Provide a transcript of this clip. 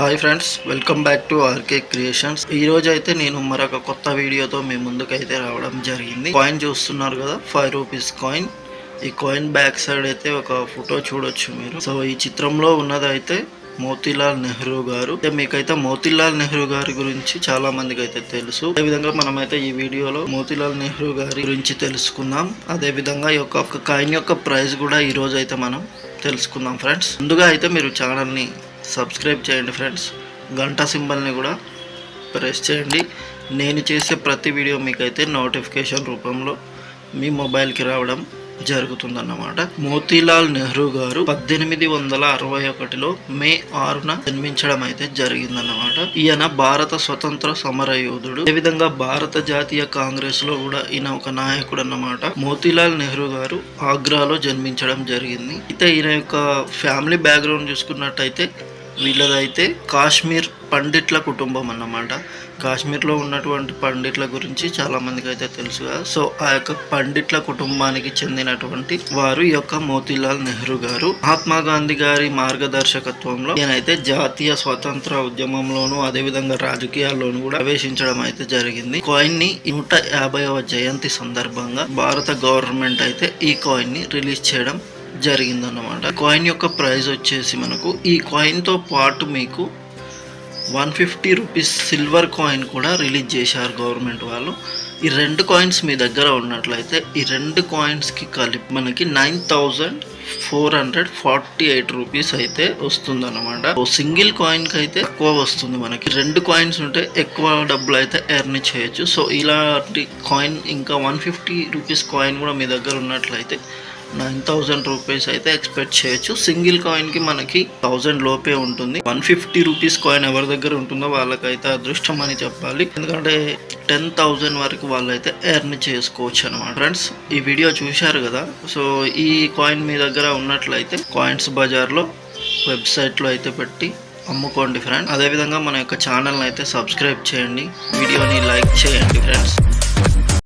Hi friends welcome back to RK Creations. ఈ రోజు అయితే నేను మరొక కొత్త వీడియోతో మీ ముందుకైతే రావడం జరిగింది. కాయిన్ చూస్తున్నారు కదా ఫైవ్ రూపీస్ కాయిన్. ఈ కాయిన్ బ్యాక్ సైడ్ అయితే ఒక ఫోటో చూడొచ్చు మీరు. సో ఈ చిత్రంలో ఉన్నదైతే మోతీలాల్ నెహ్రూ గారు. మీకైతే మోతీలాల్ నెహ్రూ గారి గురించి చాలా మందికి అయితే తెలుసు. అదే విధంగా మనమైతే ఈ వీడియోలో మోతీలాల్ నెహ్రూ గారి గురించి తెలుసుకుందాం. అదే విధంగా ఈ యొక్క ఒక కాయిన్ యొక్క ప్రైస్ కూడా ఈ రోజు అయితే మనం తెలుసుకుందాం ఫ్రెండ్స్. ముందుగా అయితే మీరు ఛానల్ని సబ్స్క్రైబ్ చేయండి ఫ్రెండ్స్. గంట సింబల్ని కూడా ప్రెస్ చేయండి. నేను చేసే ప్రతి వీడియో మీకైతే నోటిఫికేషన్ రూపంలో మీ మొబైల్కి రావడం జరుగుతుందన్నమాట. మోతీలాల్ నెహ్రూ గారు పద్దెనిమిది వందల అరవై ఒకటిలో మే ఆరున జన్మించడం అయితే జరిగిందన్నమాట. ఈయన భారత స్వతంత్ర సమర యోధుడు అదేవిధంగా భారత జాతీయ కాంగ్రెస్లో కూడా ఈయన ఒక నాయకుడు అన్నమాట మోతీలాల్ నెహ్రూ గారు ఆగ్రాలో జన్మించడం జరిగింది. అయితే ఈయన యొక్క ఫ్యామిలీ బ్యాక్గ్రౌండ్ చూసుకున్నట్టయితే వీళ్ళదైతే కాశ్మీర్ పండిట్ల కుటుంబం అన్నమాట. కాశ్మీర్లో ఉన్నటువంటి పండిట్ల గురించి చాలా మందికి అయితే తెలుసు కదా సో ఆ యొక్క పండిట్ల కుటుంబానికి చెందినటువంటి వారు ఈ యొక్క మోతీలాల్ నెహ్రూ గారు. మహాత్మా గాంధీ గారి మార్గదర్శకత్వంలో నేనైతే జాతీయ స్వతంత్ర ఉద్యమంలోను అదేవిధంగా రాజకీయాల్లోనూ కూడా ప్రవేశించడం అయితే జరిగింది. కాయిన్ని నూట యాభైవ జయంతి సందర్భంగా భారత గవర్నమెంట్ అయితే ఈ కాయిన్ని రిలీజ్ చేయడం జరిగిందన్నమాట. కాయిన్ యొక్క ప్రైస్ వచ్చేసి మనకు ఈ కాయిన్తో పాటు మీకు one fifty rupees silver coin కూడా రిలీజ్ చేశారు గవర్నమెంట్ వాళ్ళు. ఈ రెండు కాయిన్స్ మీ దగ్గర ఉన్నట్లయితే ఈ రెండు కాయిన్స్కి కలిపి మనకి nine thousand four hundred forty eight rupees అయితే వస్తుంది అనమాట సింగిల్ కాయిన్కి అయితే ఎక్కువ వస్తుంది మనకి. రెండు కాయిన్స్ ఉంటే ఎక్కువ డబ్బులు అయితే ఎర్న్ చేయొచ్చు. సో ఇలాంటి కాయిన్ ఇంకా వన్ ఫిఫ్టీ రూపీస్ కాయిన్ కూడా మీ దగ్గర ఉన్నట్లయితే నైన్ థౌజండ్ రూపీస్ అయితే ఎక్స్పెక్ట్ చేయొచ్చు. సింగిల్ కాయిన్కి మనకి థౌజండ్ లోపే ఉంటుంది. వన్ ఫిఫ్టీ రూపీస్ కాయిన్ ఎవరి దగ్గర ఉంటుందో వాళ్ళకైతే అదృష్టం అని చెప్పాలి. ఎందుకంటే టెన్ థౌజండ్ వరకు వాళ్ళైతే ఎర్న్ చేసుకోవచ్చు అనమాట ఫ్రెండ్స్ ఈ వీడియో చూశారు కదా? సో ఈ కాయిన్ మీ దగ్గర ఉన్నట్లయితే కాయిన్స్ బజార్లో వెబ్సైట్లో అయితే పెట్టి అమ్ముకోండి ఫ్రెండ్ అదేవిధంగా మన యొక్క ఛానల్ని అయితే సబ్స్క్రైబ్ చేయండి. వీడియోని లైక్ చేయండి ఫ్రెండ్స్.